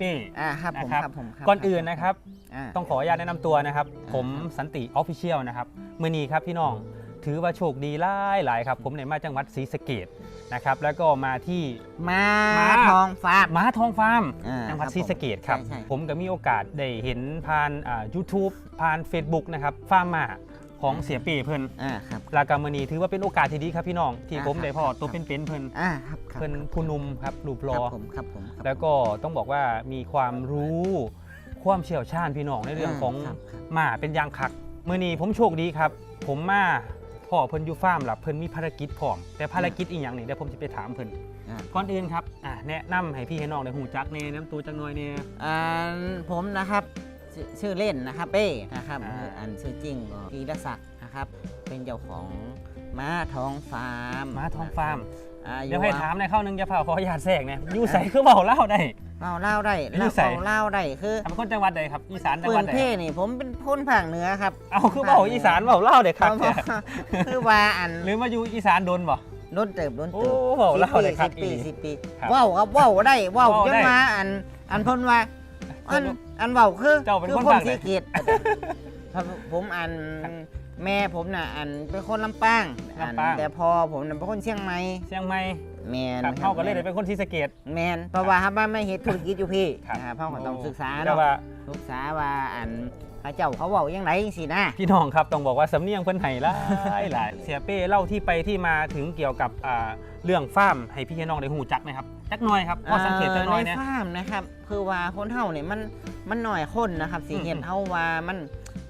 ป้อ่าครับผมนะครับครับผมครับก่อนอื่นนะครับาต้องขออนุญาตแนะนำตัวนะครับ ผมสันติออฟฟิเชียลนะครับมือนี้ครับพี่น้องถือว่าโชคดีหลายหลายครับ ผมในมาจังหวัดศรีสะเกดนะครับ แล้วก็มาที่ มาม้า ทองฟาร์ม ม้าทองฟาร์มอ่าจังหวัดครับศรีสะเกดครับ ใช่ใช่ ผมก็มีโอกาสได้เห็นผ่านอ่า YouTube ผ่าน Facebook นะครับฟาร์มมา ของเสียเป้เพิ่นอ่าครับรากามือนี้ถือว่าเป็นโอกาสที่ดีครับพี่น้อง ที่อ่าผมครับได้พ่อครับตัวเป็นๆเพิ่นอ่าครับครับเพิ่นผู้หนุ่มครับรูปรคอรับผมครับผมครับ แล้วก็ต้องบอกว่ามีความรู้ความเชี่ยวชาญพี่น้องในเรื่องของครับครับ หมาเป็นอยางคักเมื่อนี้ผมโชคดีครับ ผมมาพ่อเพิ่นอยู่ฟาร์มหลับเพิ่นมีภารกิจพร้อมแต่ภารกิจอีกอย่างหนึ่งเดี๋ยวผมจะไปถามเพิ่นอ่า ก่อนอื่นครับอะแนะนำให้พี่ให้น้องได้หูจักแน่น้ำตัวจักหน่อยเนี่ยอ่าผมนะครับ ชื่อชื่อเล่นนะครับเป้นะครับอ่าอันชื่อจริงก็กีรศักดิ์นะครับ เป็นเจ้าของม้าทองฟาร์มม้าทองฟาร์มอ่าเดี๋ยวให้ถามในอยเข้านึงจะเฝ้าขออนุญาตแทรกเนี่ยอยู่ใส่คือเบาเล่าได้เล่าเล่าได้อยู่เล่าไสเล่าได้คือทำคนจังหวัดใดครับอีสานจังปืหวัดนใดเพ่นี่ผมเป็นคนภาคเหนือครับเอาคือเบาอีสานเบาเล่าเด็กครับเนี่ยคือว่าอันหรือมาอยู่อีสานโดนบ่โดนเติบโดนโอ้เติบเบาเล่าเลยครับสิบปีอีสิบปีครับเว้าวครับเว้าวได้เว้าวเว้าจได้นมาอันอันเพ่นว่า อันอันเว้าวคือเจ้าเป็นคือคนคนภาคไหนสีเกียรติครับผมอันแม่ผมน่ะอันเป็นคนลำปางอันลำปาง แต่พอผมน่ะเป็นคนเชียงใหม่เชียงใหม่แมนครับครัเข้าบก็เลยได้เป็นคนที่สะเกต แมนเพราะว่าครับว่าไม่เห็นธุรกิจอยู่พี่ครับอ่าพ่อก็ต้องศึกษาแต่เนาะว่าศึกษาว่าอันพระเจ้าเขาเว้ายังไงสินะ พี่น้องครับต้องบอกว่าสำเนียงเพิ่นไห้หลายหลายเสียเป้เล่าที่ไปที่มาถึงเกี่ยวกับอ่าเรื่องฟาร์มให้พี่ให้น้องได้หูจักนะครับ จักหน่อยครับพอสังเกตจักหน่อยในเนี่ยฟาร์มนะครับคือว่าคนเฮาเนี่ยมันมันหน่อยคนนะครับสิอืมเห็นเฮาว่ามัน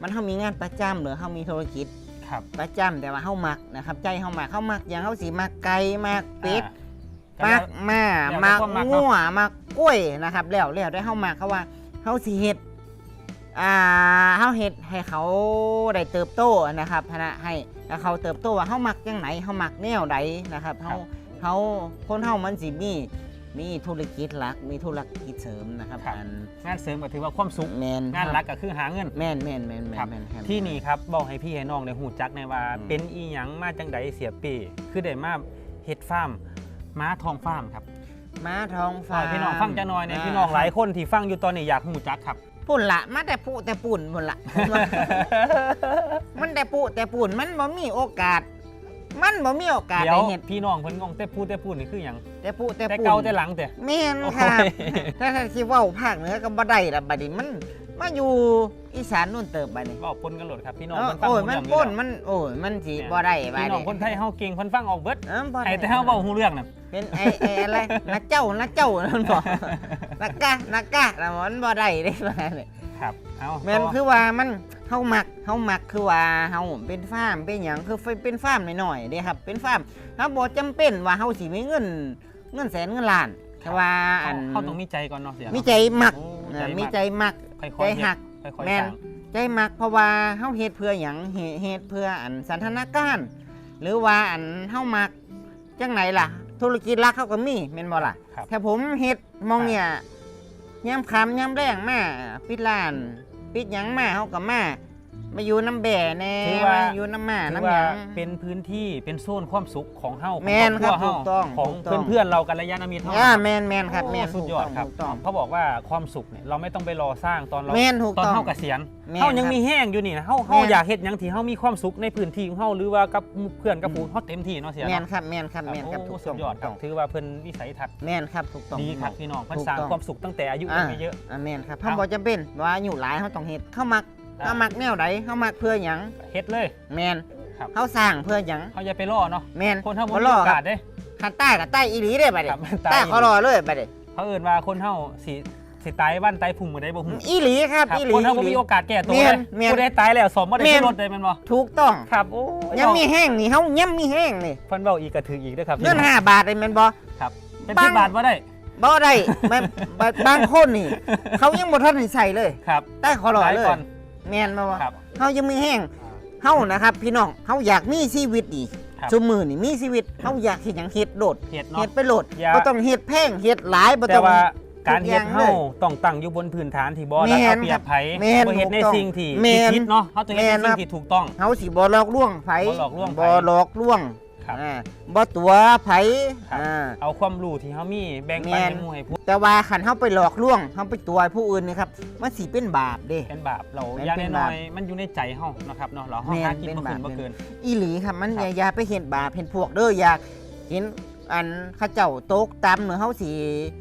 มันเฮามีงานประจำหรือเฮามีธุรกิจครับประจำแต่ว่าเฮามักนะครับ ใจเฮามักเฮามักอย่างเฮาสิมักไก่มักเป็ดอ่ามักหมาแล้วมักแล้วก็มักเนอะงัวมักกล้วยนะครับ แล้วแล้วได้เฮามักเขาว่าเฮาสิเฮ็ดอ่าเฮาเฮ็ดให้เขาได้เติบโตนะครับนะให้แล้วเขาเติบโตว่าเฮามักจังไหนเฮามักแนวใดนะครับเฮาเฮาคนเฮามันสิมี มีธุรกิจหลัก มีธุรกิจเสริมนะครับครับอันงานเสริมก็ถือว่าความสุข แมนงานหลักก็คือหาเงิน แมนแมนแมนแมครับ นแมนครับ ที่นี่ครับบอกให้พี่ให้น้องได้หูจักในว่า อืม เป็นอีหยังมาจังใดเสียเป้คือได้มาเฮ็ดฟาร์มม้าทองฟาร์มครับม้าทองฝาฟ้ากพี่น้องฟังจักหน่อยเนี่ยพี่น้องหลายคนที่ฟังอยู่ตอนนี้อยากหูจักครับ ปุ่นละมาแต่ปูแต่ปุ่นปุ่นละ มันแต่ปูแต่ปุ่นมันบ่มีโอกาส มันบ่มีโอกาสเดี๋ยวได้เห็นพี่น้องเพิ่นงงแต่พูดแต่พูดนี่คือหยังแต่ปูแต่แต่ปุ่นเก่าแต่หลังแต่ แม่นครับโอ้ย ถ้าถ้าคิดเว่าภาคเหนือก็บ่ได้ละบัดนี้มันมาอยู่อีสานนู่นเติบบัดนี้บอกปนกันโหลดครับพี่น้องเออเพิ่นฟังโอ้ยหูมันเรื่องอยู่ป่นแล้วมันโอ้ยมันสิเนี่ยบ่ได้บัดพี่น้องนี้คนไทยเฮาเก่งเพิ่นฟังออกเบิดเออบ่ได้ ไอ้แต่เฮาเว้าฮู้เรื่องน่ะ เป็นไอ้ไอ้อะไร นักเจ้านักเจ้านั่นบ่นักกะนักกะแล้วมันบ่ได้เด้บัดนี้ครับ เอาแม่นต่อคือว่ามัน เฮามักเฮามักคือว่าเฮาเป็นฟาร์มเป็นหยังคือเป็นฟาร์มหน่อยๆเด้ครับ เป็นฟาร์มเฮาบ่จำเป็นว่าเฮาสิมีเงินเงินแสนเงินล้านแต่ว่าอันเฮาต้องมีใจก่อนเนาะเสียมีใจมักโอ้นะใจมีมีใจมักค่อยๆใจหักเฮ็ดค่อยๆแม่นสร้างใจมักเพราะว่าเฮาเฮ็ดเพื่อหยังเฮเฮ็ดเพื่ออันสันทนาการหรือว่าอันเฮามักจังไหนล่ะ ธุรกิจหลักเขาก็มีแม่นบ่ล่ะครับถ้าผมเฮ็ดมองเนี่ยยามค่ำยามแรงมาปิดร้าน ปิดหยังมาเฮาก็มา มาอยู่น้ำแบ่แน่ถือว่า มาอยู่น้ำหมาถือน้ำหว่ายัง เป็นพื้นที่เป็นโซนความสุขของเฮาของแม่นครับครอบครัวถูกต้องเฮาของถูกต้อง เพื่อนๆเรากัลยาณมิตรเฮาอ่าแม่นแม่นครับแม่นโอ้สุดยอดครับถูกต้อง เขาบอกว่าความสุขเนี่ยเราไม่ต้องไปรอสร้างตอนเราแม่นถูกตอนต้องเฮาเกษียณแม่นเฮายังครับมีแห้งอยู่นี่นะเฮาเฮาแม่น อยากเฮ็ดหยังที่เฮามีความสุขในพื้นที่ของเฮาหรือว่ากับเพื่อนกับฝูงเฮาเต็มที่เนาะเสียแม่นเนาะครับแม่นครับแม่นครับโอ้ถูกสุต้อดงยอดถูกครัต้บองถือว่าเพิ่นวิสัยทัศน์แม่นครับถูกต้องดีครับพี่น้องเพิ่นถูกสร้างต้องความสุขตั้งแต่อายุอ่ายังไม่เยอะ อ่าแม่นครับครัเฮาบบ่จำเป็นว่าอายู่หลายเฮาต้องเฮ็ดเข้ามักอ่า เข้ามักแนวใดเข้ามักเพื่อหยังเฮ็ดเลย แม่นครับ เฮาสร้างเพื่อหยังเฮาอย่าไปรอเนาะแม่นคนเฮาบ่บ่มีรอโอคการัสบเด้ คันใต้กับใต้อีหลีเด้บัดนี้ครับใต้เขารอเลยบัดนี้เขาเอิ้นว่าคนเฮาสิสิตายบ้านตายพุ่งบ่ได้บ่ฮู้อีหลีครับครับอีหลีคนเฮาบ่อีหลีมีโอกาสแก้ตัวแม่เลนยแม่นผู้ใดตายแล้วสมบ่ได้แม่น ขึ้นรถเลยแม่นบ่ถูกต้องครับโอ้ยยังมีแห้งนี่เฮายังมีแห้งนี่เพิ่นเว้าอีกก็ถืออีกเด้อครับเงิน5บาทได้แม่นบ่ ครับเป็นบาง 10บาทบ่ได้ บ่ได้แม่นบางบางคนนี่ เขายังบ่ทันได้ใส่เลย ครับ ใต้เขารอขายเลย ก่อน แม่นบ่วะครับ เฮายังมีแห้งเฮานะครับ พี่น้องเฮาอยากมีชีวิตดีครับซุมื้อนี่มีชีวิตเฮาอยากเฮ็ดหยังเฮ็ดโดดเฮ็ดเนาะ เฮ็ดไปโหลดอย่า บ่ต้องเฮ็ดแพงเฮ็ดหลายบ่แต่ต้อง ว่าการเฮ็ดทุกอย่างเฮาเลยต้องตั้งอยู่บนพื้นฐานที่บ่แม่แล้วนเอาเปรียบไผแม่นบ่เฮ็ดในถูกต้องสิ่งที่แม่นผิดเนาะเฮาต้องเฮ็ดในแม่นสิ่ครังบที่ถูกต้อง เฮาสิบ่หลอกลวงไผบ่หลอกลวงไผ บ่หลอกลวง คครับ อ่าบ่ตัวไผครับ อ่า เอาความรู้ที่เฮามีแบ่งปันแม่น ให้หมู่ให้ผู้แต่ว่าคันเฮาไปหลอกลวงเฮาไปตัวผู้อื่นนี่ครับมันสิเป็นบาปเด้ เป็นบาปเราแม่นอย่างเป็นน้บาอปยๆมันอยู่ในใจเฮานะครับเนาะเราเฮาแม่นหากินเป็นบ่บาขึ้ป นบ่เกิน อีหลีครับมันครับ อย่าอย่าไปเห็นบาปเห็นพวกเด้ออยากเห็นอันเข้าเจ้าโต๊กตำเนื้อเฮาสิ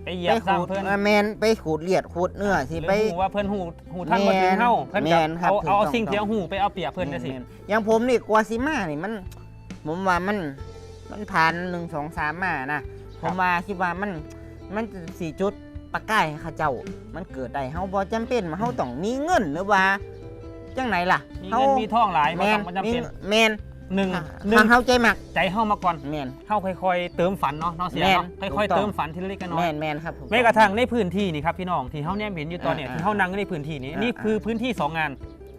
ไปเหยียบขูซ้ำดเพิ่นอ่าแมนไปขูดเลียดขูดเนื้อสิหรือไปฮู้ว่าเพิ่นฮู้ฮู้ทันบ่ถึงเฮาเพิ่นแม่ก็นครับเอาถูกเอาต้อง สิ่งที่ต้องเฮาฮู้ไปเอาเปรียบเพิ่นจังซี่ แม่ๆอย่างผมนี่กลัวสิมานี่มัน ผมว่ามันมันผ่านหนึ่งสองสามมานะผมว่าคิดว่ามันมันสี่จุดประกายให้เข้าเจ้า มันเกิดได้เฮาบ่จำเป็นว่าเฮาต้องมีเงินหรือว่าจังไหนล่ะมีเฮาเงินมีทองหลายแมบ่ต้อนงบ่จำมีเป็นแมนหนึ่งหหนึ่นึ่งงเฮาใจมักใจเฮามาก่อนแมนเฮาค่อยๆเติมฝันเนาะเนาะเสียแม่นเนาะถูค่อยกต้ๆองเติมฝันทีละเล็กน้อแมยนแมนครับถูแม้กระทั่งในพื้นที่นี่ครับพี่น้องที่เฮาแนมเห็นอยู่ตอนเนี้ยอ่าที่เฮานั่งในพื้นที่นี้อ่านี่คือพื้นที่สองงาน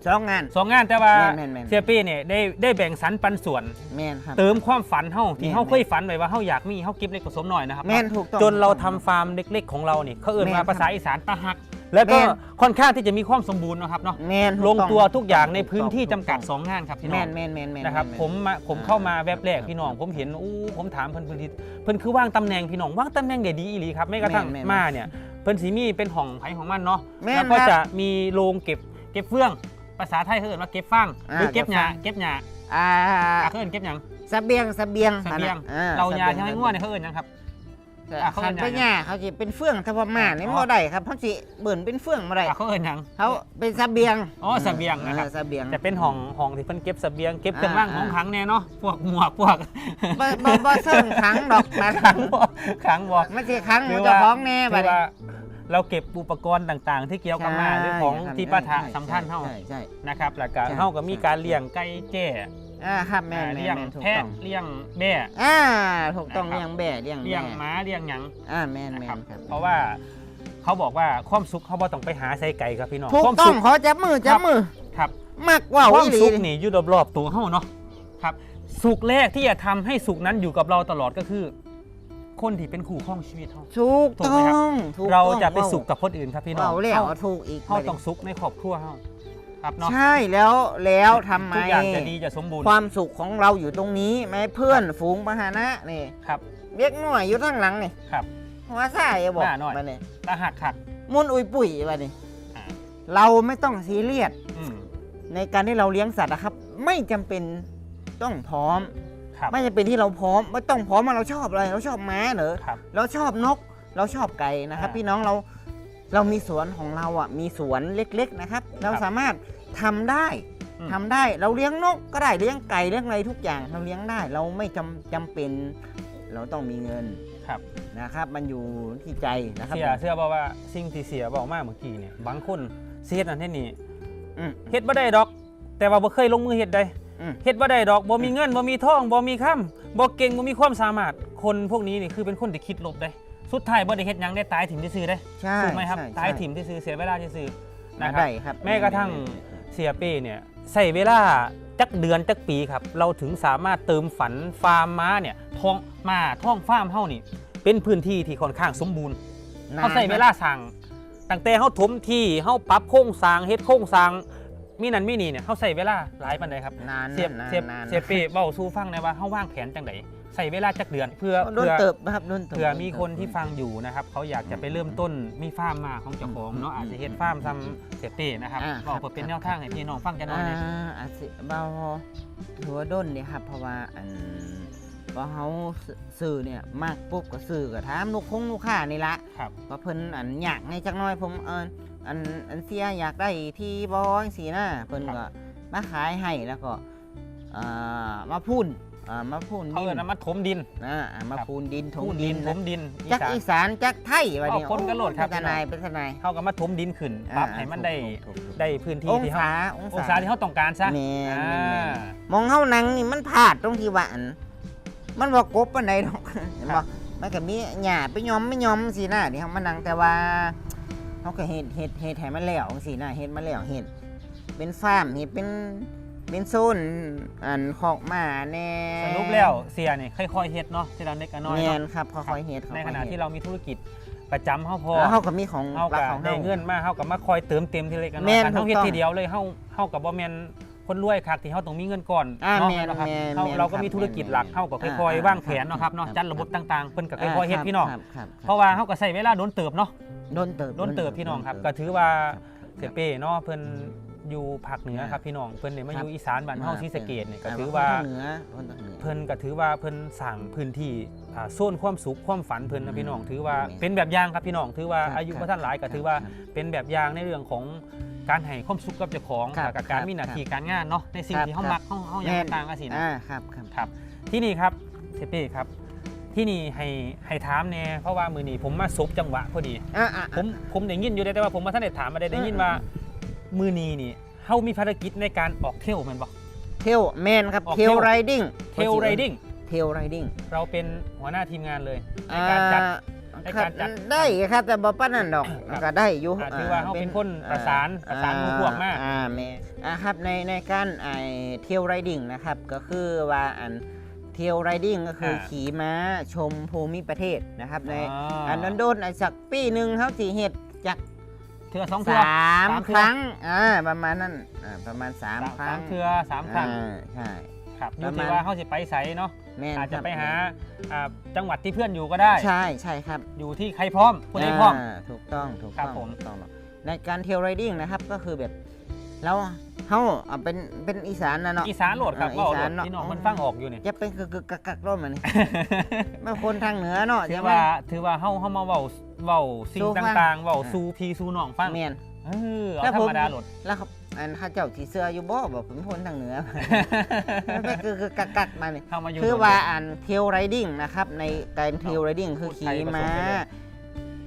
สองงาน สองงานแต่ว่าแม่นแม่นแม่นเสียปี้เนี่ยได้ได้แบ่งสรรปันส่วน แมนครับ เติมความฝันเฮาที่แม่นเฮาเคยฝันไว้ว่าเฮาอยากมีเฮาเก็บเล็กผสมหน่อยนะครับ แมนถูกต้อง จนเราทำฟาร์มเล็ก ๆ ของเรานี่เขาเอ่นแม่นว่าครับภาษาอีสานตาหัก แล้วก็แม่น ค่อนข้างที่จะมีความสมบูรณ์นะครับเนาะแมนลงตัวทุกอย่างในถูพื้นที่ถูจำกัดถูสองงานครับพี่แมน้องนแมนแมนแมนนะครับแน ผมมาผมอ่าเข้ามาแวบแรกครับพี่น้อง ผมเห็นอู้ผมถามเพิ่นเพิ่นที่เพิ่นคือว่างตำแหน่งพี่น้องว่างตำแหน่งได้ดีอีหลีครับไม่กระทั่งแม่นแม่นมาเนี่ยเพิ่นสีมีเป็นห้องไผของมันเนาะแม่นแล้วก็ครับจะมีโรงเก็บเก็บเฟื่อง ภาษาไทยเขาเรียกว่าเก็บฟางหรืออ่าเก็บหญ้าเก็บฟางเก็บหญ้าอ่าอะเขาเอิ้นเก็บหยังเสเบียงเสเบียงเสบียงอ่เราหญ้าสที่บีให้ยง่วเนี่ยเขาเอิ้นหยังครับอะเขาขันเอิ้นหยังไปหญ้าเขาจะเป็นเฟื่องถ้าว่ามาเนี่ยอ๋อบ่ได้ครับเพราะสิเบิ่นเป็นเฟื่องบ่ได้อะเขาเอิ้นหยังเขาเป็นเสเบียงอ๋อเสบียงนะครับเออเสเบียงจะเป็นห้องห้องที่เพิ่นเก็บเสบียงเก็บเครื่องอ่ารางของขลังแน่เนาะพวกหมวกพวกบ่บ่บ่เซิงขังดอกนะขังบ่ขังบ่มันสิขังหรือเจ้าว่าของแน่หบัรืดอว่า เราเก็บอุปกรณ์ต่างๆ ที่เกี่ยวกับมาหรือของใช่ที่ปะทะใช่สำคัญเฮาใช่ใช่นะครับแล้วก็ใช่เฮาก็มีการเลี้ยงไก่แจ้อ่าครับแม่นอ่าแม่นเลี้ยงแม่นถูกแพะต้องเลี้ยงแบ่อ่าถูกต้องนะครับเลี้ยงแบ่เลี้ยงเลี้ยงแม่ม้าเลี้ยงหยังอ่าแม่นนะแม่ครับนครับเพราะว่าเขาบอกว่าความสุขเขาบ่ต้องไปหาใส่ไก่ครับพี่น้องถูกความต้อสุงขขอจับมือจับมือครับมักว่าวความอีหลีสุขนี่อยู่รอบๆตัวเฮาเนาะครับสุขแรกที่จะทำให้สุขนั้นอยู่กับเราตลอดก็คือ คนที่เป็นคู่ครองชีวิตเฮาถูกถูกต้ไหมอครับงถูกเราต้องจะไปสุขกับคนอื่นครับพี่น้องเว้าแล้วเฮาถูกอีกเฮาต้องสุขในครอบครัวเฮาครับเนาะใช่แล้วแล้วทำไม ทุกอย่างจะดีจะสมบูรณ์ความสุขของเราอยู่ตรงนี้แม่เพื่อนฝูงปหานะนี่ครับเรียกหน่วยอยู่ข้างหลังนี่ครับ หัวซ่าอย่าบอกหน้าหน่อย มาเนี่ยตาหักหักมุนอุยปุ๋ยมานี่อ่าเราไม่ต้องซีเรียสอืมในการที่เราเลี้ยงสัตว์นะครับ ไม่จำเป็นต้องพร้อม ครับไม่จำเป็นที่เราพร้อมไม่ต้องพร้อมว่าเราชอบอะไร เราชอบม้าเหรอครับ เราชอบนก เราชอบไก่นะครับ อ่าพี่น้องเราเรามีสวนของเราอะมีสวนเล็กๆนะครับ เราครับสามารถทำได้อืม ทำได้เราเลี้ยงนกก็ได้เลี้ยงไก่เลี้ยงอะไรทุกอย่างเราเลี้ยงได้ เราไม่จำจำเป็น เราต้องมีเงินครับนะครับ มันอยู่ที่ใจนะครับเสียเสื้อบอกว่าสิ่งที่เสียบอกมาเมื่อกี้เนี่ยบางคนเสียนั่นเฮ็ดนี่อืม เฮ็ดบ่ได้ดอก แต่ว่าบ่เคยลงมือเฮ็ดได้ อืม เฮ็ดบ่ได้ดอกบ่มีเงินบ่มีทองบ่มีค่ำบ่เก่งบ่มีความสามารถคนพวกนี้นี่คือเป็นคนที่คิดลบได้สุดท้ายบ่ได้เฮ็ดหยังได้ตายถิ่มซื่อๆได้ใช่ถูกไหมครับ ใช่ตายใช่ถิ่มซื่อๆเสียเวลาซื่อๆนะครัได้บ ครับแม้กระทั่งเสียเป้เนี่ยใส่เวลาจักเดือนจักปีครับ เราถึงสามารถเติมฝันฟาร์มม้าเนี่ยท้องมาท้องฟาร์มเฮานี่ เป็นพื้นที่ที่ค่อนข้างสมบูรณ์นนเขาใส่เวลาสั่งตั้งแต่เขาถมที่เขาปรับโครงสร้างเฮ็ดโครงสร้าง มีนั่นมีนี่เนี่ยเขาใส่เวลาหลายปันใดครับนานเสียบนานเสียบนาน เสียบเป้เบ้าสู้ฟังได้ว่าเขาวางแผนจังไดใส่เวลาจักเดือนเพื่อโดนเพื่อเติบนะครับโดนเติบเผื่อมีคนที่ฟังอยู่นะครับเขาอยากจะไปเริ่มต้นมีฟาร์มมาของเจ้าของเนาะอาจจะเฮ็ดฟาร์มทำเสียบเป้นะครับอ่าบอกครับเพื่อเป็นแนวทางให้พี่น้องฟังกันหน่อยอ่านะอาจสิเบาถือว่าด้นเนี่ยครับ เพราะว่าอันพอเขาสื่อเนี่ยมากปุ๊บก็สื่อก็ถามลูกคงลูกค้านี่ละ ครับ ว่าเพิ่นอันอยากในจักหน้อยผมเออ อันอันเสียอยากได้ที่บอยสีหน้าเพิ่นก็มาขายให้แล้วก็อ่ามาพูนอ่ามาพูนเขาดิเอิ้นนว่ามาถมดินนะอ่ามาครับพูนดินถพูงนดิดินนถมดินอีจักสานอีสานจักไทยวันนี้เอาคนกระโดดครับเป็นทนายเป็นทนายเขาก็มาถมดินขึ้นปรับให้มันได้ถูกถูกถูกได้พื้นที่องที่เขาศาององศาศาที่เขาต้องการซะแม่นอ่แม่นแม่นามองเฮานังนี่มันพลาดตรงที่ว่าอันมันบ่กบปานใดดอกเห็นครับ่บมันก็มีหญ้าไปยอมไม่ยอมสินะที่เฮามานั่งแต่ว่า เฮาก็เฮ็ดเฮ็ดเฮ็ดให้มันแล้วสินะเฮ็ดมาแล้วเฮ็ดเป็นฟาร์มเฮ็ดเป็นเป็นโซนอันคอกหมาแน่สรุปแล้วเสียเนี่ยค่อยๆเฮ็ดเนาะที่เราเล็กกันน้อยแม่นเนาะครับค่อยๆเฮ็ดค่อยๆในขณะฮ็ดที่เรามีธุรกิจประจำเฮาพอแล้วเฮาก็มีของเฮารักักของได้เฮาเงินมาเฮากับมาคอยเติมเต็มทีเล็กกันน้แม่อยนกันเฮาเฮ็ดถูกต้องทีเดียวเลยเฮาเฮากับบ่แม่น คนรวยครับที่เขาต้องมีเงินก่อนอ่าเนาะแม่นนะครับแม่นเขาแม่นเราก็ครับมีธุรกิจหลักแม่นเขาก็อ่าค่อยๆอ่าว่างแผนเนาะครับเนาะครับจัดระบบต่างๆเพิ่นก็ค่อยๆเฮ็ดาพี่น้องครับครับเพราะว่าเขาก็ใช้เวลาโดนเติบเนาะ โดนเติบโดนเติบพี่น้องครับก็ถือว่า เสยเป้เนาะเพิ่นอยู่ภาคเหนือครับพี่น้องเพิ่นเนี่ยมาอยู่อีสานบ้านเฮาศรีสะเกษเนี่ยก็ถือว่า เหนือคนทางเหนือ เพิ่นก็ถือว่าเพิ่นสั่งพื้นที่อ่าโซนความสุขความฝันเพิ่นนะพี่น้อง ถือว่าแม่นเป็นแบบอย่างครับพี่น้อง ถือว่าครับอายุครับบ่ทันหลายก็ถือว่าครับ เป็นแบบอย่างในเรื่องของ การให้ความสุขกับเจ้าของครับแล้วกับการครับมีหน้าที่การงานเนาะในสิ่งครับที่เฮาครับมักเฮาเฮาอยากแม่น ต่างๆก็สินะอ่าครับครับ ครับ ที่นี่ครับเทเป้ครับ ที่นี่ให้ให้ถามแน่เพราะว่ามือนี้ผมมาซบจังหวะพอดี อ่าอ่า ผมผมได้ยินอยู่ได้แต่ว่าผมมาท่านได้ถามมาได้ได้ยินว่ามือนี้นี่เฮามีภารกิจในการออกเที่ยวแมันบ่เทลแมนครับออกเทเที่ลยวไรดิ้งเทลไรดิ้งเทลไรดิ้งเราเป็นหัวหน้าทีมงานเลย ในการจัด ในการจัดได้ครับแต่บ่ป้านนั่นดอกครับก็ได้อยู่อ่าถือว่าเขาเป็นคนประสานประสานหมู่พวกมากอ่าแม่อ่าครับในในการไอเทลไรดิ้งนะครับ ก็คือว่าอันเทลไรดิ้งก็คืออาขี่ม้าชมภูมิประเทศนะครับ ในอ๋ออัอันนั้นโดนไอ้สักปีหนึ่งเขาสีเห็ดจากเทือสองเทือสามสามเทื่คอรั้งอ่าประมาณนั้นอ่าประมาณสามสามครั้สางมเทือสามครั้งอ่าใช่ครับอประยู่มาณที่ว่าเขาจะไปไสเนาะ แม่นอาจจะครับ ไปหาอ่าจังหวัดที่เพื่อนอยู่ก็ได้ ใช่ใช่ครับอยู่ที่ใครพร้อมคนใดพร้อมาถูกต้องถูกครัต้บองผม ถูกต้องในการเทลไรดิ้งนะครับก็คือแบบเราเขาเอาเป็นเป็นอีสานนะเนาะ อีสานโหลดครับเออว่าโหลอีสาดนเนาะพี่น้องมันฟังออกอยู่เนี่ยจะเป็นกึกกึกกักกักร่มอันนี้ ไม่คนทางเหนือเนาะถืใช่อไหมว่า ถือว่าเฮาเฮามาเว้าเว้าสิ่งสู่ฟังต่างๆเว้าอ่าสู่พี่สู่น้องฟัง เมียน เออเอาแล้วธรผมรมดาโหลด แล้วครับ อันข้าเจ้าสีเสื้ออยู่บ่บอกผมคนทางเหนือไม่กึกกึกกักกักมาเนี่ยเข้ามาอยู่คือว่าอันเทลไรดิ้งนะครับ ในการเทลไรดิ้งคือพูดไทยขี่ผสมม้าไปเลย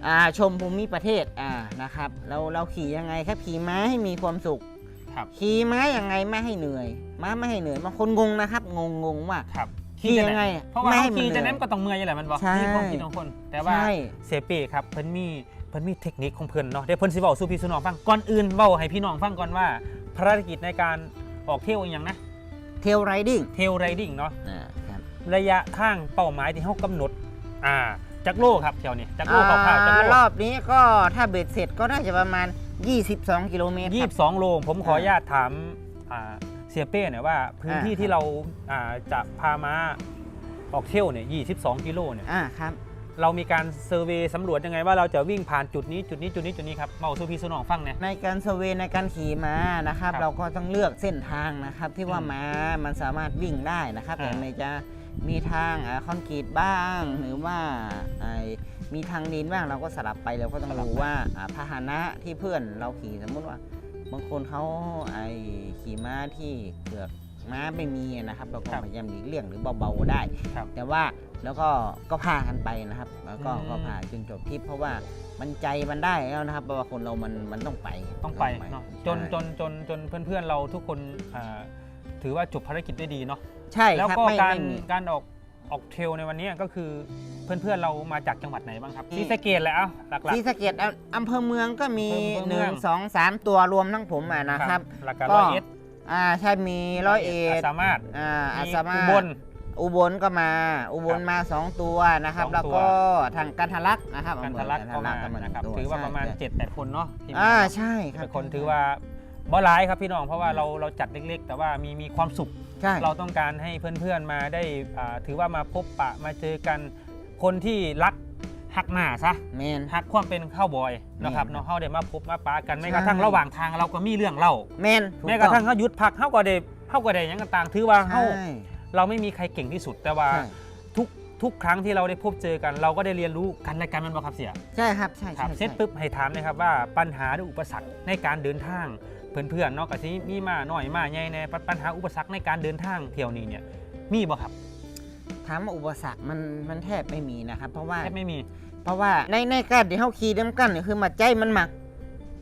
อ่าชมภูมิประเทศอ่านะครับเราเราขี่ยังไงครับขี่ม้าให้มีความสุขครับขี่ม้ายังไงไม่ให้เหนื่อย ม้าไม่ให้เหนื่อยบางคนงงนะครับ งงงงว่าครับขี่ยังไงเพราะว่าไม่เฮาให้มันขี่เหนื่จะอยนั้นก็ต้องเมื่อยอยู่แหละมันบอกใช่นี่ความคิดของคน แต่ว่าใช่เซเป้ครับเพิ่นมี เพิ่นมีเทคนิคของเพิ่นเนาะเดี๋ยวเพิ่นสิเว้าสู่พี่สู่น้องฟังก่อนอื่นเว้าให้พี่น้องฟังก่อนว่าภารกิจในการออกเที่ยวอีหยังนะเทลไรดิ้งเทลไรดิ้งเนาะอ่าครับระยะทางเป้าหมายที่เฮากำหนดอ่าจักโลครับเที่ยวนี้จักโลคร่าวๆจักอ่าโล รอบนี้ก็ถ้าเบ็ดเสร็จก็น่าจะประมาณ 22 กิโลเมตรครับ22โลผมขออนุญาตถามอ่าเสียเป้หน่อยว่า พื้นที่อ่า ที่เราอ่าจะพามาออกเที่ยวเนี่ย22กิโลเนี่ยอ่าครับ เรามีการเซอร์เวย์สำรวจยังไงว่าเราจะวิ่งผ่านจุดนี้จุดนี้จุดนี้จุดนี้ครับเมาสูพีสุนองฟังเนี่ย ในการเซอร์เวย์ในการขี่ม้านะครับ ครับเราก็ต้องเลือกเส้นทางนะครับ ที่ว่าอืมม้ามันสามารถวิ่งได้นะครับ อ่าแต่ไม่จะมีทางอ่าคอนกรีตบ้าง หรือว่าไอ้มีทางดินบ้างเราก็สลับไปเราก็ต้องรู้ว่าอ่าพาหนะที่เพื่อนเราขี่สมมติว่า บางคนเขาไอ้ขี่ม้าที่เกือก ม้าไม่มีนะครับเราก็ครับพยายามหลีกเลี่ยงหรือเบาๆได้ ครับ แต่ว่าแล้วก็ก็พากันไปนะครับ แล้วก็อืมก็พาจนจบทริปเพราะว่ามันใจมันได้แล้วนะครับเพราะว่าคนเรามันมันต้องไปต้องไปเนาะจนใช่จนจนจนเพื่อนๆเราทุกคนอ่าถือว่าจบภารกิจได้ดีเนาะใช่แล้วครับก็ไม่การไม่มี การออกออกเทรลในวันนี้ก็คือเพื่อนๆเรามาจากจังหวัดไหนบ้างครับอืมศรีสะเกดแหละเอ้าหลักๆ ศรีสะเกดอะอำเภอเมืองก็มีอำเภอหเมืนึ่องงสองสามตัวรวมทั้งผมอะนะครับ หลักการก็ร้อยเอ็ด อ่าใช่มีร้อยเอ็ดสามารถอ่าอาสามาอุบลอุบลก็มา อุบลมาสองตัวนะครับสองตัวแล้วก็ทางกันทะลักนะครับกันทะลักอำเภก็อมากันทนะครับหงถือว่าประมาณใช่7-8 คนเนาะทีมงานอ่าเราใช่ครับเป็นคนถือว่าบ่ร้ายครับพี่น้องเพราะว่าเราเราจัดเล็กๆ แต่ว่ามีมีความสุขใช่เราต้องการให้เพื่อนๆมาได้อ่าถือว่ามาพบปะมาเจอกันคนที่รัก หักหน้าซะแมน หักความเป็นข้าวบอยนะครับแม่นเนาะเขาได้มาพบมาปะกันแม้ใช่กระทั่งระหว่างทางเราก็มีเรื่องเล่าแมนถูแม้กระทั่งต้องเขาหยุดพักเขาก็ได้เขาก็ได้หยังต่างๆถือว่าเขาใช่ เราไม่มีใครเก่งที่สุดแต่ว่าใช่ ทุกทุกครั้งที่เราได้พบเจอกัน เราก็ได้เรียนรู้กันและกันมันบ่ครับเสีย ใช่ครับ ใช่ครับใช่เสร็จใช่ ปุ๊บให้ถามนะครับว่าปัญหาหรืออุปสรรคในการเดินทางเพื่อนๆเนาะก็สิมีมาหน่อยมาใหญ่ในปัญหาอุปสรรคในการเดินทางเที่ยวนี้เนี่ยมีบ่ครับถามว่าอุปสรรคมันมันแทบไม่มีนะครับ เพราะว่าแทบไม่มี เพราะว่าในในการที่เฮาขี่น้ำกันเนี่ยคือมาใจมันหมัก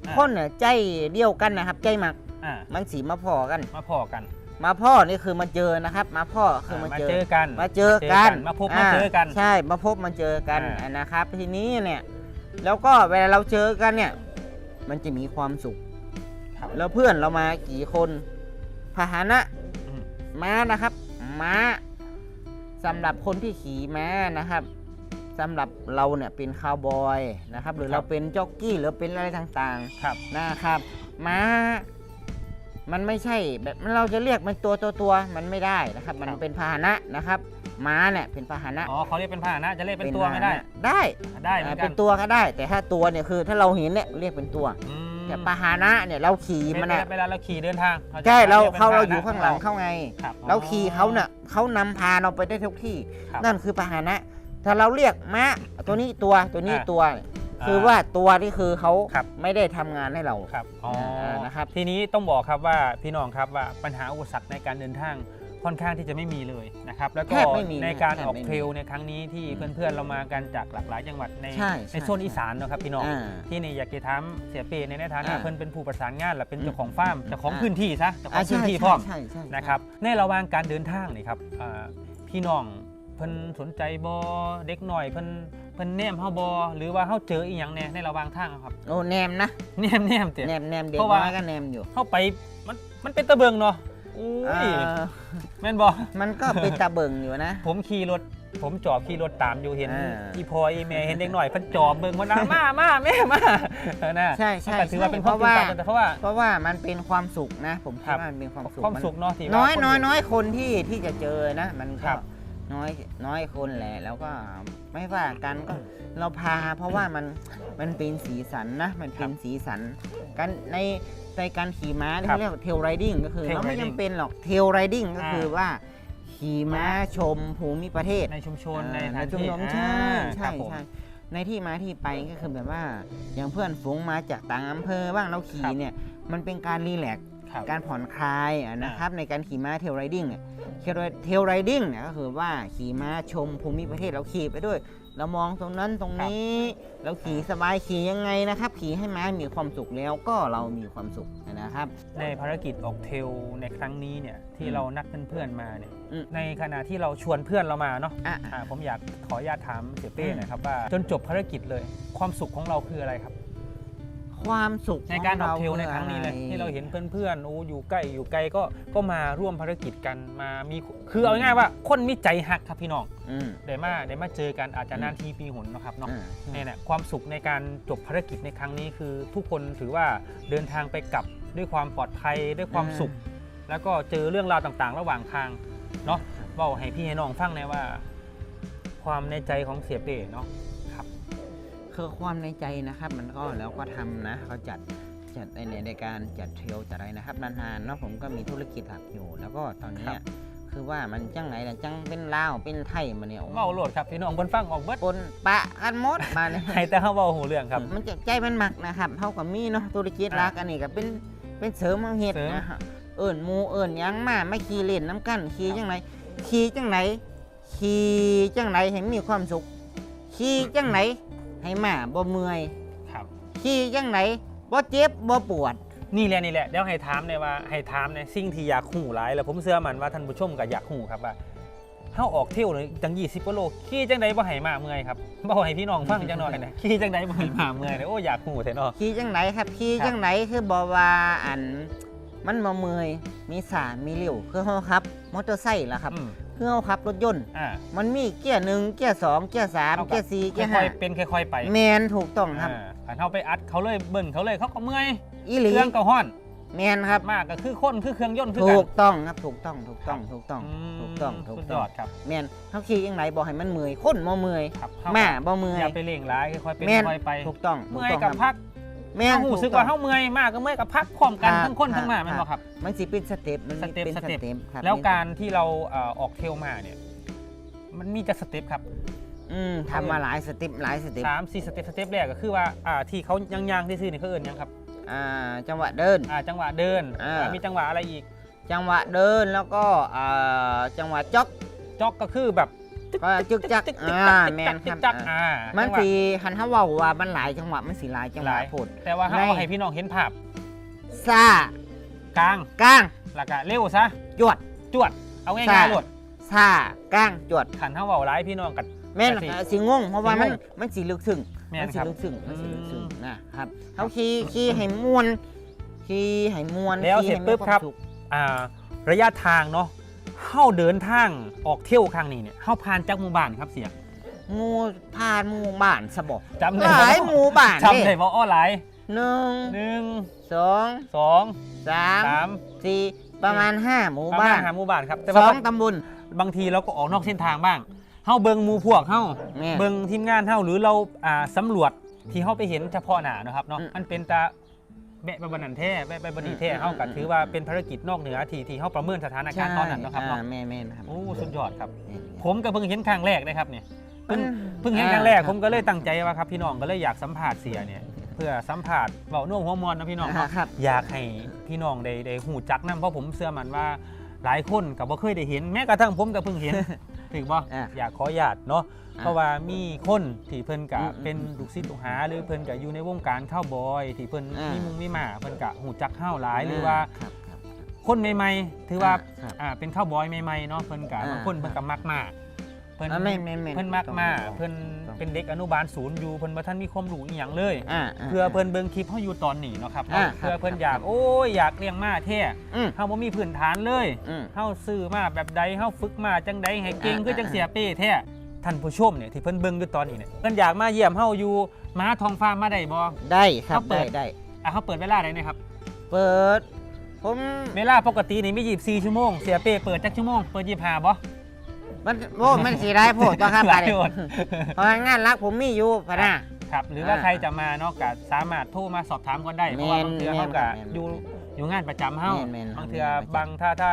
อ่า คนเนี่ยใจเดียวกันนะครับ ใจหมักอ่ามันสีมาพอกัน มาพอกันมาพ่อนี่คือมาเจอนะครับ มาพ่อคือมามาเจเจออกันมาเจอกันมาพบมาเจอกันใช่มาพบมาเจอกันอ่านะครับ ทีนี้เนี่ยแล้วก็เวลาเราเจอกันเนี่ย มันจะมีความสุข ครับแล้วเพื่อนเรามากี่คน พาหนะอืมม้านะครับ ม้า สำหรับคนที่ขี่ม้านะครับสำหรับเราเนี่ยเป็นคาวบอยนะครับ หรือเราเป็นจ็อกกี้หรือเป็นอะไรต่างครับ ๆนะครับม้า มันไม่ใช่แบบเราจะเรียกมันตัวตัวตัวมันไม่ได้นะครับ มันครับ เป็นพาหนะนะครับ ม้าเนี่ยเป็นพาหนะอ๋อเขาเรียกเป็นพาหนะจะเรียกเป็นตัวไม่ได้ พาหนะได้ได้เหมือนกัเป็นนตัวก็ได้ แต่ถ้าตัวเนี่ยคือถ้าเราเห็นเนี่ยเรียกเป็นตัว อืม แต่พาหนะเนี่ยเราขี่เวมันลาอะเวลาเราขี่เดินทางจะใช่เรายกป็นเขาเราพหนะอยู่ข้างหลังเขาไงครับเราขี่เขาเนี่ยเขานำพาเราไปได้ทุกที่ครับนั่นคือพาหนะ ถ้าเราเรียกม้าตัวนี้ตัวตัวนี้อ่าตัวคือว่าตัวนี่คือเขาครับไม่ได้ทำงานให้เราครับอ๋ออ่านะครับ ทีนี้ต้องบอกครับว่าพี่น้องครับว่าปัญหาอุปสรรคในการเดินทาง ค่อนข้างที่จะไม่มีเลยนะครับแล้วก็แทบไม่มีในการแทบออกไม่มีเทรลในครั้งนี้ที่เพื่อนๆเรามากันจากหลากหลายจังหวัดในใช่ในใช่โซนอีสานเนอะครับพี่น้องอ่าที่นี่อยากจะถามเสียเปในในฐานะอ่าเพื่อนเป็นผู้ประสานงานและเป็นอืมเจ้าของฟาร์มเจ้าของอ่า พื้นที่ซะเจ้าขออ่างพื้ใช่นที่ใช่พร้อมใช่ใช่ นะครับในระหว่างการเดินทางนี่ครับอ่าพี่น้องเพิ่นสนใจบอเด็กหน่อยเพิ่นเพิ่นแนมเฮาบอหรือว่าเฮาเจออีหยังแน่ในระหว่างทางอะครับโอ้แนมนะแนมแนมเตะแนมแนมเด็กเพราะว่า น้อยก็แนมอยู่เข้าไปมันมันเป็นตะเบิงเนาะ อุ้เอ่ยอแม่นบอมันก็เป็นตาเบิงอยู่นะ ผมขี่รถ ผมจอบขี่รถตามอยู่เห็นอ่าอีพออีเมเห็นเด็กหน่อยเพิ่นจอบเบิ่งว่านะมามาแม่มาเออนะใช่ใช่มันก็ถือว่าเป็นใช่ความเพราะตื่นว่าตาตื่นใจเพราะว่า เพราะว่ามันเป็นความสุขนะ ผมคคิรัดบ ว่ามันเป็นความสุขความมันสุขเนาะที่ว่าน้อยคน้อยเห็น้อยคนที่ที่จะเจอนะ มันครัก็บน้อยน้อยคนแหละ แล้วก็ไม่ว่ากันก็เราพา เพราะว่ามันมันเป็นสีสันนะ มันเป็นสีสันกันใน ในการขี่ม้าที่ครับเขาเรียกเทลไรดิ้งก็คือ Tail เราไม่ riding จำเป็นหรอกเทลไรดิ้งก็อ่าคือว่า ขี่ม้าชมภูมิประเทศในชุมชนในอ่าสถานชุมที่ชนอ่าใช่คใช่รับผมใช่ในที่มาที่ไปก็คือแบบว่าอย่างเพื่อนฝูงมาจากต่างอำเภอบ้างเราขี่ครับเนี่ยมันเป็นการรีแลกซ์ ครับ การผ่อนคลายอะนะครับในการขี่ม้าเทลไรดิ้งเนี่ยเทลไรดิ้งเนี่ยก็คือว่าขี่ม้าชมภูมิประเทศเราขี่ไปด้วย เรามองตรงนั้นตรงนี้ เราขี่สบายขี่ยังไงนะครับ ขี่ให้ม้ามีความสุขแล้วก็เรามีความสุขนะครับ ในภารกิจออกเทรลในครั้งนี้เนี่ยที่อืมเรานัดเพื่อนๆมาเนี่ยอืมในขณะที่เราชวนเพื่อนเรามาเนาะอะ อ่าผมอยากขออนุญาตถามเสียเป้อืมหน่อยครับว่าจนจบภารกิจเลย ความสุขของเราคืออะไรครับ ความสุขในการออกขงเทรลในครั้งนี้เลยคืออะไที่เราเห็นเพื่อนๆโอ้อยู่ใกล้อยู่ไกลก็ก็มาร่วมภารกิจกันมามีคือเอาง่ายๆว่าคนมีใจหักครับพี่น้องอืมได้มาได้มาเจอกันอาจจะอืมนานทีปีหนนะครับเนาะอ่าเนี่ยนะความสุขในการจบภารกิจในครั้งนี้คือ ทุกคนถือว่าเดินทางไปกลับด้วยความปลอดภัยด้วยความสุข แล้วก็เจอเรื่องราวต่างๆ ระหว่างทางเนาะเบอกให้พี่ให้น้องฟังหนะว่า ความในใจของเสียเป้เนาะ ครับคือความในใจนะครับมันก็แล้วก็ทำนะเขาจัดจัดในในการจัดเทรลจัดอะไรนะครับนานๆเนาะผมก็มีธุรกิจหลักอยู่ แล้วก็ตอนเนี้ครัยบคือว่ามันจังไหนล่ะจังเป็นลาวเป็นไทยมาเนี่ยเมาโหลดครับพี่น้องเพิ่นฟังออกเบิดปนปะกันหมดมาเนี่ยให้แต่เฮาเว้าหูเรื่องครับ มันจะใจมันหมักนะครับเท่ากับมีเนาะธุรกิจอะหลักอันนี้ก็เป็นเป็นเสริมเอาเฮ็ดเสริมนะฮะเอิญมูเอิญยังมาไม่ขี่เล่นน้ำกันขี่จังไหนขี่จังไหนขี่จังไหนให้มีความสุขขี่จังไหน ให้มาบ่เมื่อยครับ ขี่จังไหนบ่เจ็บบ่ปวด นี่แหละนี่แหละเดี๋ยวให้ถามในอยว่าให้ถามในสิ่งที่อยากหูหลายแล้วผมเชื่อมันว่าท่านผู้ชมก็อยากหูครับว่าเฮาออกเที่ยวเลยจัง20กิโลขี่จังไดบ่ให้มาเมื่อยครับบ่ให้พี่น้องฟังจังหน่อยนะขี่จังไดบ่ให้มาเมื่อยเลยโอ้อยากหูแท้เนาะขี่จังไหนครับขี่ครับจังไหนคือบอกว่าอันมันมาเมอยมีสามีเร็วคือเฮาครับมอเตอร์ไซค์ล่ะครับอืม คือเฮาขับรถยนต์ อ่ามันมีเกียร์หนึ่งเกียร์สองเกียร์สามเอากับเกียร์สี่เกียร์ค่ห้าอยๆเป็นค่อยๆไปแมนถูกต้องครับ อ่าถ้าเฮาไปอัดเขาเลยเบิ่นเขาเลยเขาก็เมื่อยอีหลีเครื่องก็ฮ้อนแมนครับ มากก็คือคนคือเครื่องยนต์คือถูกันกต้องครับถูกต้องถูกต้องถูกต้องมถูกต้องถูสุกดยต้องอดครับแมนเฮาขี่จังไหนบอกให้มันเมื่อยคนบ่เมื่อยครับเฮแม่บ่เมื่ออยย่าไปเร่งร้ายค่อยๆเป็นแม่นค่อยๆไป ถูกต้องถูเมื่กอยต้องกับคพัรับก แม่นเฮาหูสึกว่าเฮาเมื่อยมากก็เมื่อยกับพักพร้อมกันครับทั้งคนครับ ทั้งหมาแม่นครับบ่ครับ มันสิเป็นสเต็ปมันสเต็ปเป็นสสเต็ปเต็ปครับแล้วการที่เราเอ่อออกเทรลมาเนี่ย มันมีจะสเต็ปครับอืมทำมาหลายสเต็ปหลายสเต็ปสามสี่สเต็ปสเต็ปแรกก็คือว่าอ่าที่เขาย่างๆที่ซื่อๆนี่เขาเอิ้นหยังครับอ่าจังหวะเดิน อ่าจังหวะเดินอ่า อ่ามีจังหวะอะไรอีกจังหวะเดินแล้วก็อ่าจังหวะจ็อก จ็อกก็คือแบบ ก็จึกจักจึ๊อ่าจึ๊แมนคจึ๊รับจักอ่าอ่ามันจังหวะ สีหันเท้าเว่าว่ามันหลายจังหวะมันสีหลายจังหหวะลาย โพด แต่ว่าเฮาในเอาให้พี่น้องเห็นภาพซา กลางกลางแล้วก็เร็วซะ จวด จวด เอาง่ายซ่าๆโลดซากลาง จวด ขันเฮาเว้าหลายพี่น้องกัน แม่นก็สิอ่าสิงง เพราะว่าสิมันงงมันสีลึกซึ้งแม่นมันสีครับลึกซึ้งมันสีลึกซึ้งอืมนะครับเขาขี่ขี่ให้มวนขี่ให้มวนแล้วขี่เสร็จให้มีปุ๊บวามครับสุข อ่าระยะทางเนาะ เฮาเดินทางออกเที่ยวครั้งนี้เนี่ยเฮาผ่านจากหมู่บ้านครับเสียหมู่ผ่านหมู่บ้านสะบอกจำได้หลายหมู่บ้านจำเด้ได้ว่าอ้อหลายหนึ่งหนึ่งสองสองสามสามสี่ประมาณห้าหมู่ประบ้ามาณนหาหมู่บ้านครับแต่สว่าองตำบลบางทีเราก็ออกนอกเส้นทางบ้างเฮาเบิงหมู่พวกเฮาแม่เบิงทีมงานเฮาหรือเราอ่าสำรวจที่เฮาไปเห็นเฉพาะหน้านะครับเนาะอืมมันเป็นตา แบะไปบนนันแท้แบะไปบนนีแท้อืมเฮาก็อืมถือว่าเป็นภารกิจนอกเหนือที่ที่เฮาประเมินสถานการณ์ตอนนั้นเนาะครับเนาะอ่แม่แม่นะครับโอ้สุดยอดครับแม่ผมก็เพิ่งเห็นครั้งแรกนะครับเนี่ยเพิ่งอืมเพิ่งเห็นครั้งแรกอ่าผมก็เลยตั้งใจว่าครับพี่น้องก็เลยอยากสัมผัสเสียเนี่ยเพื่อสัมผัสเบาน่วงหัวมอนนะพี่น้องอ่าเนาะครับอยากให้พี่น้องได้ได้หูจักนํเพราะผมเชื่อมันว่าหลายคนก็บ่เคยได้เห็นแม้กระทั่งผมก็เพิ่งเห็น ถึงบ่อ่าอยากขอญาตเนาะอ่าเพราะว่ามีคนที่เพิ่นกะอืมอืมเป็นลูกศิษย์ลูกหาหรือเพิ่นกะอยู่ในวงการข้าวบอย ที่เพิ่นอ่ามี มีมุงมีหมาเพิ่นกะหูจักข้าวหลายหรือว่าครับครับ คนใหม่ๆถือว่าครับอ่าเป็นข้าวบอยใหม่ๆเนาะเพิ่นกะอ่า บางคนเพิ่นกะมักมา เพิ่นอ่าแม่นแม่นแม่นเพิ่นมักมาต้องเพิ่นต้องเป็นเด็กอนุบาลศูนย์อยู่เพิ่นบ่ทันมีความรู้อีหยังเลย อ่าเพื่อเพิ่นเบิ่งคลิปเฮาอยู่ตอนนี้เนาะครับอ่าเพื่อเพิ่นครับอยากครับ โอ้ยอยากเลี้ยงม้าแท้อืมเฮาบ่มีพื้นฐานเลย อืม เฮาซื้อมาแบบใดเฮาฝึกมาจังใดให้เก่งอ่า คือจังเสียเป้แท้ท่านผู้ชมเนี่ยที่เพิ่นเบิ่งอยู่ตอนนี้เนี่ยเพิ่นอยากมาเยี่ยมเฮาอยู่ม้าทองฟ้ามาได้บ่ ได้ครับเขาเปิได้ด ได้ อะเฮาเปิดเวลาได้นะครับ เปิด ผมเวลาปกตินี่มี24ชั่วโมงเสียเป้เปิดจักชั่วโมงเปิด25บ่ มันโอ้มันสีได้โพดตัวครับหลายไปโพด เพราะงานรักผมมีอยู่พะนะครับครับ หรือว่าอ่าใครจะมาเนาะก็สามารถโทรมาสอบถามกันได้ เพราะว่าบางเทื่อแม่นเฮาก็แม่นอยู่อยู่งานประจำเฮาแม่นแม่นบางเทื่อแม่นประจำบางถ้าถ้า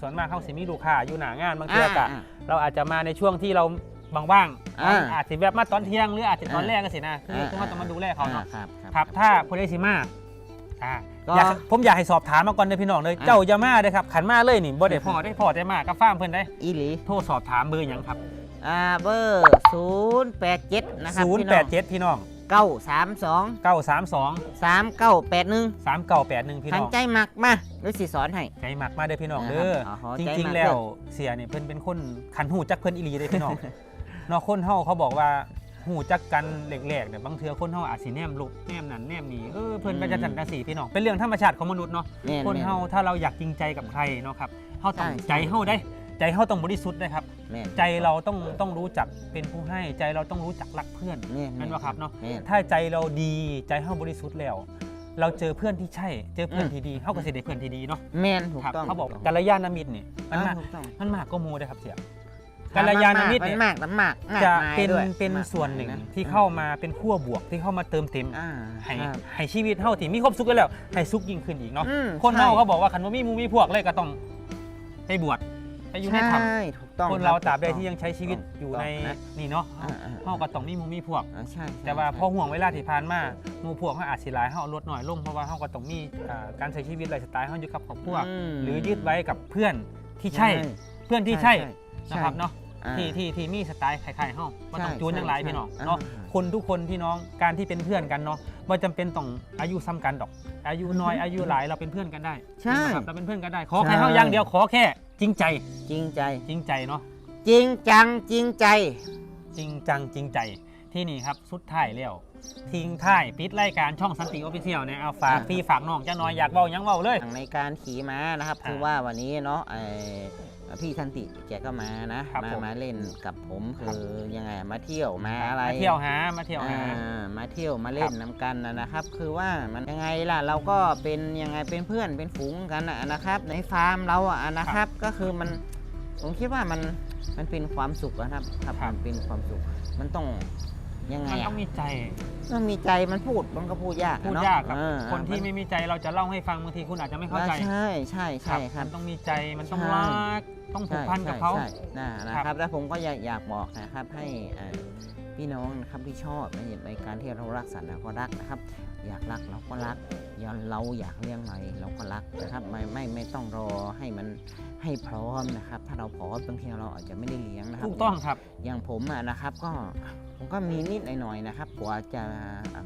ส่วนมากเฮาสิมีลูกค้าอยู่หน้างานบางเทื่อก็ อ่า เราอาจจะมาในช่วงที่เราว่างๆอ่าอาจจะแบบมาตอนเที่ยงหรืออาจจะตอนอ่าแรกก็สินะคืออ่าคือว่าต้องมาดูแลเขาเนาะครับครับถ้าคนได้สิมาอ่าก็ อยากผมอยากให้สอบถามมาก่อนเลยพี่น้องเลยอ่าเจ้าอย่ามาเลยครับขันมาเลยนี่บ่ได้พอได้พอได้มากับฟ้าร์มเพิ่นได้อีหลีโทรสอบถามเบอร์หยังครับอ่าเบอร์ศูนย์แปดเจ็ดนะครับพี่น้อง087พี่น้องเก้าสามสอง932สามเก้าแปดหนึ่ง3981พี่ทัน้นองใจมักมาหรือสิสอนให้ ใจมักมาเด้อพี่น้องนะครับเด้ออ๋อขอจใจริงมักๆแล้วเด้อเสียนี่เพิ่นเป็นคนขันหูจักเพิ่นอีหลีเด้อพี่น้อง เนาะคนเฮาเขาบอกว่า หูจักกันแหลกๆเนี่ยบางเทื่อคนเฮาอาจสิแนมลุกแนมนั่นแนมนี่เออเพิ่นเป็นจังซั่นจังซี่พี่น้องเป็นเรื่องธรรมชาติของมนุษย์เนาะแม่คนแม่เฮาถ้าเราอยากจริงใจกับใครเนาะครับเฮาต้องใช่ ใจเฮาได้ ใจเฮาต้องบริสุทธิ์นะครับ แม่ใจเราต้องต้องรู้จักเป็นผู้ให้ใจเราต้องรู้จักรักเพื่อน แม่นั่นว่าครับเนาะ แม่ถ้าใจเราดีใจเฮาบริสุทธิ์แล้ว เราเจอเพื่อนที่ใช่ เจอเพื่อนอืม ที่ดีเฮาก็สิได้เพื่อนที่ดีเนาะแม่นถูกครับต้องเขาบอกถูต้งกัลยาณมิตรนี่มันมากอ่ถูกต้อง มันมากก็โมได้ครับเสีย กัลยาณมิตรมัเนี่ยนมากมันมากมากจะมายเป็นด้วยเป็นมากส่วนหนึ่งมายะที่เข้ามาเป็นขั้วบวกที่เข้ามาเติมเต็มอ่าให้ครับให้ชีวิตเฮาที่มีความสุขกันแล้วให้สุขยิ่งขึ้นอีกเนาะอืมคนใช่เฮาเขาบอกว่าคันว่ามีหมูมีพวกเลยก็ต้องไปบวชไปอยู่ในธรรมใช่ถูกต้องคนเราบตราบใดถูกที่ยังใช้ชีวิตถูกอยู่ต้องในนะ นี่เนาะอ่าอ่า เฮาก็ต้องมีหมูมีพวก อ่าใช่ใช่แต่ว่าใช่พอห่วงเวลาที่ผ่านมาหมู่พวกเฮาอาจสิหลายเฮาลดน้อยลงเพราะว่าเฮาก็ต้องมีอ่าการใช้ชีวิตไลฟ์สไตล์เฮาอยู่กับครอบครัวมหรือยึดไว้กับเพื่อนที่ใช่ เพื่อนที่ใช่ใช่ นะครับเนาะอ่า ที่ที่ที่มีสไตล์คล้ายๆเฮาบ่ต้องใช่จูนอย่างไรใช่พี่น้องใช่เนาะอ่าคนทุกคนพี่น้องการที่เป็นเพื่อนกันเนาะบ่จำเป็นต้องอายุซ้ำกันดอก อายุน้อยอายุหลายเราเป็นเพื่อนกันได้ใช่นะครับเราเป็นเพื่อนกันได้ขอใช่แค่เฮาอย่างเดียวขอแค่ จริงใจจริงใจ จริงใจเนาะจริงจังจริงใจ จริงจังจริงใจที่นี่ครับสุดท้ายแล้วทิ้งท้ายปิดรายการช่องสันติออฟฟิเชียลเนี่ยเอาฝากอ่า พี่ฝากน้องจ้าน้อยอยากเว้าหยังเว้าเลยในการขี่ม้านะครับ อ่า คือว่าวันนี้เนาะไอ้ พี่ทันติแกก็มานะครับมาผม มาเล่นกับผมคือยังไงมาเที่ยวมาอะไร มาเที่ยวหามาเที่ยวหา อ่ามาเที่ยวมาเล่นครับน้ำกันนะนะครับ คือว่ามันยังไงล่ะเราก็เป็นยังไงเป็นเพื่อนเป็นฝูงกันนะนะครับ ในฟาร์มเราอะนะครับ ก็คือมันผมคิดว่ามันมันเป็นความสุขอะครับครับครับ มันเป็นความสุข มันต้อง ยังไงมันอะต้องมีใจต้องมีใจมันพูดมันก็พูดยากอะพูดเนะยากครับ เออคนที่มัไม่มีใจเราจะเล่าให้ฟังบางทีคุณอาจจะไม่เข้าใจใช่ใช่ใช่คครัรับบมันต้องมีใจมันต้องใช่ รักต้องผูกพันกับเขา ใช่ใช่น่านะครับแล้วผมก็อยากอยากบอกนะครับให้เอ่อพี่น้องนะครับที่ชอบในในการที่เรารักสัตว์เราก็รักนะครับ อยากรักเราก็รักอยากเราอยากเลี้ยงอะไรเราก็รักนะครับไม่ไม่ไม่ต้องรอให้มันให้พร้อมนะครับ ถ้าเราพร้อมบางทีเราอาจจะไม่ได้เลี้ยงนะครับ ถูกต้องครับ อย่างผมอะนะครับก็ ผมก็มีนิดหน่อยๆนะครับ กว่าจะ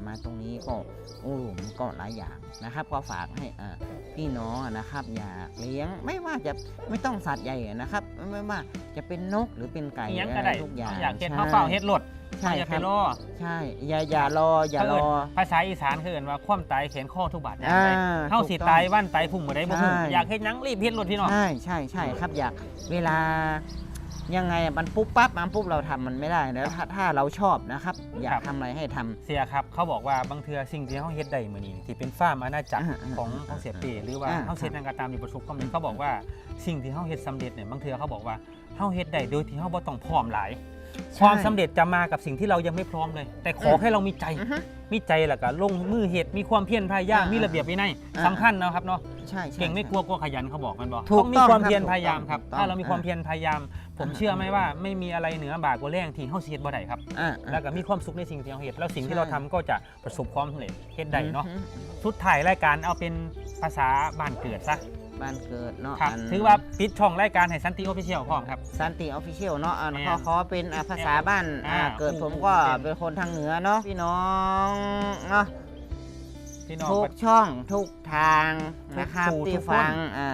มาตรงนี้ก็โอ้มันก็หลายอย่างนะครับ ก็ฝากให้อ่าพี่น้องอะนะครับ อยากเลี้ยงไม่ว่าจะไม่ต้องสัตว์ใหญ่อะนะครับ ไม่ว่าจะเป็นนกหรือเป็นไก่เลี้ยงอะก็ไรได้ทุกอย่างอยากเห็นใช่เขาเฝ้าเฮ็ดรถใช่อย่าคไปรับรอใช่อย่าอย่ารออย่ารอภาษาอีสานคือเอิ้นว่าความตายแขนข้อทุกบาทอ่าเฮาสิถูกต้องตายวันตายพุ่งบ่ได้บ่ฮู้ใช่อยากเฮ็ดหยังรีบเฮ็ดรถพี่น้องใช่ใช่ใช่ครับอยากเวลา ยังไงอะมันปุ๊บปั๊บมันปุ๊บเราทำมันไม่ได้แล้วถ้าถ้าเราชอบนะครับ อยาครักบทำอะไรให้ทำเสียครับ เขาบอกว่าบางเทือสิ่งที่เขาเฮ็ดได้มื้อนี้ที่เป็นฟาร์มอาณาจักรอ่าอ่าของของเสียเปหรือว่าอ่าเขาเฮ็ดนางกระตามอยู่ประสบความสำเร็จเขาบอกว่าสิ่งที่เขาเฮ็ดสำเร็จเนี่ยบางเทือเขาบอกว่าเขาเฮ็ดได้โดยที่เขาบ่ต้องพร้อมหลายความสำเร็จจะมากับสิ่งที่เรายังไม่พร้อมเลย แต่ขออืมแค่เรามีใจอือฮึ มีใจแล้วก็ลงมือเฮ็ดมีความเพียรพยายามอ่ามีมีระเบียบวินัยอ่า สำคัญนะครับเนาะใช่ใช่ เก่งไม่กลัวกลัวขยันเขาบอกกันบอกถูกต้องมีต้องความครับเพียรถูกพยายามครับถูกต้องถ้าเรามีความอ่า เพียรพยายาม ผมอ่าเชื่อไหมว่าไม่มีอะไรเหนือบากกว่าแรงที่เฮาสิเฮ็ดบ่ได้ครับอ่า แล้วก็มีความสุขในสิ่งที่เราเฮ็ดแล้วสิ่งที่ใช่ เราทำก็จะประสบความสำเร็จเฮ็ดได้เนาะ อือฮึสุดท้ายรายการเอาเป็นภาษาบ้านเกิดซะ บ้านเกิดเนาะครับนถือว่าปิดช่องรายการให้สันติออฟฟิเชียลพร้อมครับ สันติออฟฟิเชียลเนาะอันแม่นขอขอเป็นอะภาษาบ้านอ่าอ่าเกิดอืมผมก็เป็นเป็นคนทางเหนือเนาะพี่น้องเนาะ พี่น้อง ทุกประช่องทุกทางทุกนะครับสู่ที่ทุกคน ฟังอ่า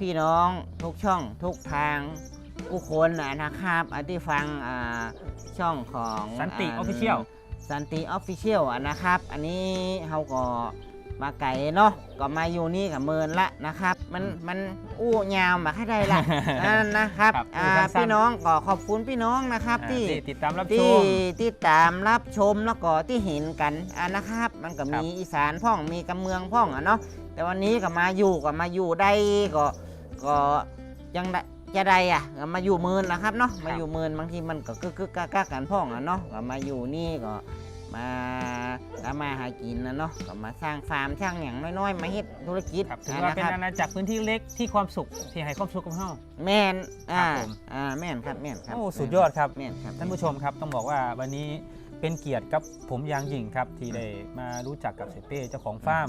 พี่น้องทุกช่องทุกทางผู้คนอะนะครับอะที่ฟังอ่าช่องของสันติา Official สันติออฟฟิเชียลอะนะครับ อันนี้เขาก็ มาไก่เนาะก็มาอยู่นี่กับเมินละนะครับ มันมันอู้ยาวมาให้ได้ละนั่นนะครับครับอ่าอู้สั้นๆ พี่น้องก็ขอบคุณพี่น้องนะครับอ่าที่ที่ติดตามรับชที่ม ที่ตามรับชมแล้วก็ที่เห็นกันอะนะครับ มันก็ครับ มีอีสานพ่องมีกำเมืองพ่องอะเนาะแต่วันนี้ก็มาอยู่ก็มาอยู่ได้ก็ก็ยังได้จะได้อะก็มาอยู่เมินนะครับเนาะมาอยู่เมินบางทีมันก็กึกกึกกักกักกันพ่องอะเนาะก็มาอยู่นี่ก็ มาทำมาหากินนะเนาะก็มาสร้างฟาร์มสร้างอย่างน้อยๆ มาเฮ็ดธุรกิจครับถือว่านะเป็นครับอาณาจักรพื้นที่เล็กที่ความสุขที่ให้ความสุขกับเฮาแม่นอ่าครับผมอ่าแม่นครับแม่นครับโอ้สุดยอดครับแม่นครับท่านผู้ชมครับต้องบอกว่าวันนี้เป็นเกียรติกับผมอยางยิ่งครับที่ได้มารู้จักกับเสยเป้เจ้าของฟาร์ม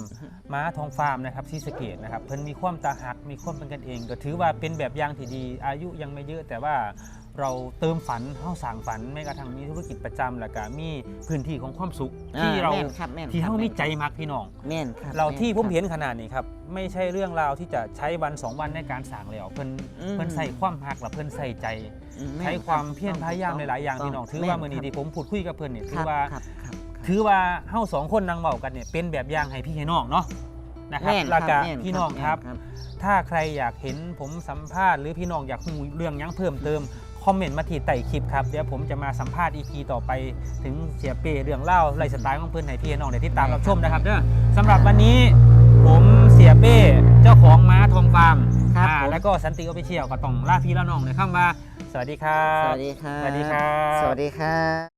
ม้าทองฟาร์มนะครับที่สะเกตนะครับเพิ่นมีความตาหักมีความเป็นกันเอง ก็ถือว่าเป็นแบบอย่างที่ดี อายุยังไม่เยอะแต่ว่า เราเติมฝันเฮาสร้างฝันแม้กระทั่งมีธุรกิจประจำแล้วก็มีพื้นที่ของความสุขอ่ที่เราแม่นครับแม่นที่คบเฮามีใจมักพี่น้อง แม่นครับเราที่ผมแนครับเห็นขนาดนี้ครับ ไม่ใช่เรื่องราวที่จะใช้วันสองวันในการสร้างแล้วเพิ่นอืมเพิ่นใส่ความหักและเพิ่นใส่ใจ อืมแม่นใช้ความเพียรพยายามถูในกหลายอย่างถูกพี่น้องถือแม่ว่ามื้อนี้ครับที่ผมพูดคุยกับเพิ่นเนี่ยคถืรัอบว่า ครับครับ ถือว่าเฮาสองคนนั่งเว้ากันเนี่ยเป็นแบบอย่างให้พี่ให้น้องเนาะนะครับแม่นแล้วก็แม่พี่น้องครับแม่นถ้าใครอยากเห็นผมสัมภาษณ์หรือพี่น้องอยากรู้เรื่องหยังเพิ่มเติม คอมเมนต์มาที่ใต้คลิปครับ เดี๋ยวผมจะมาสัมภาษณ์ EP ต่อไปถึงเสียเปเรื่องเล่าไลฟ์สไตล์ของเพิ่นให้พี่ให้น้องได้ติดตามรับชมนะครับเด้อสำหรับวันนี้ผมเสียเป้เจ้าของม้าทองฟาร์มครับอ่าผม แล้วก็สันติโอเปเชียลก็ต้องลาพี่ละน้องในคำว่าสวัสดีครับ สวัสดีครับ สวัสดีครับ สวัสดีครับ